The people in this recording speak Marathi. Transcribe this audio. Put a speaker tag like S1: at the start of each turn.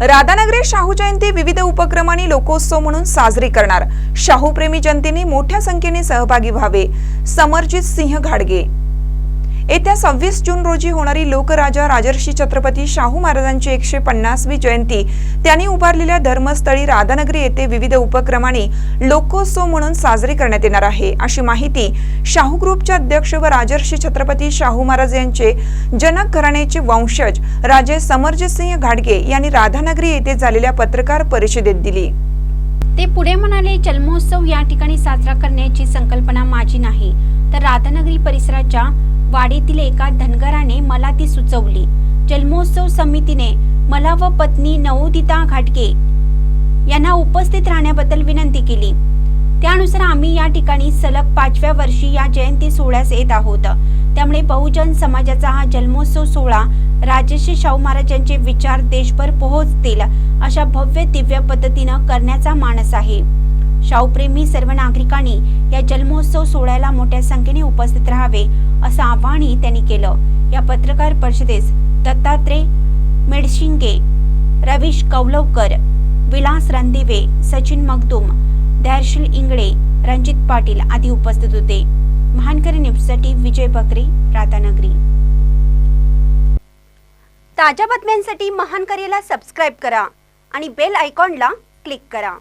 S1: राधानगरी शाहू जयंती विविध उपक्रमांनी लोकोत्सव म्हणून साजरी करणार. शाहू प्रेमी जनतेने मोठ्या संख्येने सहभागी व्हावे. समरजित सिंह घाडगे. येत्या सव्वीस जून रोजी होणारी लोकराजा राजर्षी छत्रपती शाहू महाराजांची एकशे पन्नासवी जयंती. त्यांनी उभारलेल्या धर्मस्थळी राधानगरी येथे विविध उपक्रमाने लोकोत्सव म्हणून साजरी करण्यात येणार आहे. अशी माहिती शाहू ग्रुपचे अध्यक्ष व राजर्षी छत्रपती शाहू महाराज यांचे जनक घराण्याचे वंशज राजे समरजितसिंह घाडगे यांनी राधानगरी येथे झालेल्या पत्रकार परिषदेत दिली.
S2: ते पुढे म्हणाले जन्मोत्सव या ठिकाणी साजरा करण्याची संकल्पना माझी नाही. तर राधानगरी परिसराच्या वाडीतील एका धनगराने मला ती सुचवली. जन्मोत्सव समितीने मला व पत्नी नवोदिता घाटगे यांना उपस्थित राहण्याबद्दल विनंती केली. त्यानुसार आम्ही या ठिकाणी सलग पाचव्या वर्षी या जयंती सोहळ्यास येत आहोत. त्यामुळे बहुजन समाजाचा हा जन्मोत्सव सोहळा राजश्री शाहू महाराजांचे विचार देशभर पोहोचतील अशा भव्य दिव्य पद्धतीनं करण्याचा मानस आहे. शाहूप्रेमी सर्व नागरिकांनी या जन्मोत्सव सोहळ्याला मोठ्या संख्येने उपस्थित राहावे असं आवाहनही त्यांनी केलं. या पत्रकार परिषदेस दत्तात्रय मेडशिंगे रवीश कौलवकर विलास रणदिवे सचिन मगदूम दर्शील इंगळे रणजित पाटील आदी उपस्थित होते. महानकरी न्यूजसाठी विजय बकरे राधानगरी. ताज्या बातम्यांसाठी महानकरीला सबस्क्राईब करा आणि बेल आयकॉनला क्लिक करा.